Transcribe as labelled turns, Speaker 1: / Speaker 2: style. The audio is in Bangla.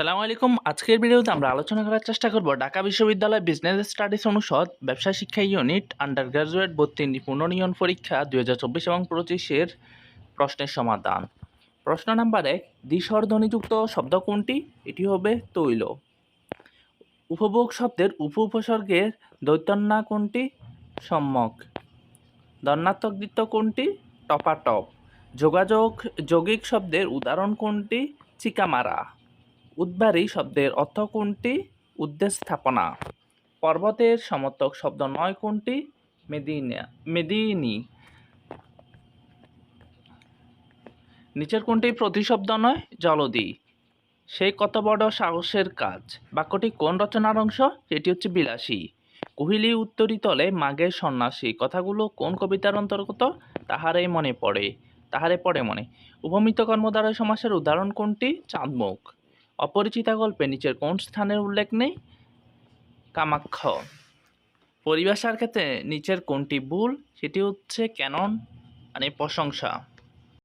Speaker 1: সালামু আলাইকুম। আজকের ভিডিওতে আমরা আলোচনা করার চেষ্টা করব ঢাকা বিশ্ববিদ্যালয় বিজনেস স্টাডিজ অনুষদ, ব্যবসা শিক্ষা ইউনিট আন্ডার গ্রাজুয়েট ভর্তি পুনর্নিয়ন পরীক্ষা দুই হাজার চব্বিশ এবং পঁচিশের প্রশ্নের সমাধান। প্রশ্ন নাম্বার এক, দ্বিস্বর শব্দ কোনটি? এটি হবে তৈল। উপভোগ শব্দের উপ উপসর্গের দৈতন্যা কোনটি? সম্যক। দন্নাত্মক দ্বিত্ব কোনটি? টপাটপ। যোগাযোগ, যৌগিক শব্দের উদাহরণ কোনটি? চিকামারা। উদ্বারী শব্দের অর্থ কোনটি? উদ্দেশ্য স্থাপনা পর্বতের সমর্থক শব্দ নয় কোনটি? মেদিনা মেদিনী। নিচের কোনটি প্রতিশব্দ নয়? জলদি। সেই কত বড় সাহসের কাজ। বাক্যটি কোন রচনার অংশ? সেটি হচ্ছে বিলাসী। কুহিলি উত্তরিতলে মাঘের সন্ন্যাসী। কথাগুলো কোন কবিতার অন্তর্গত? তাহারে মনে পড়ে। তাহারে পড়ে মনে। উপমিত কর্মদ্বারা সমাসের উদাহরণ কোনটি? চাঁদমুখ। অপরিচিতা গল্পে নিচের কোন স্থানের উল্লেখ নেই? কামাক্ষ। পরিভাষার ক্ষেত্রে নিচের কোনটি ভুল, সেটি হচ্ছে ক্যানন মানে প্রশংসা।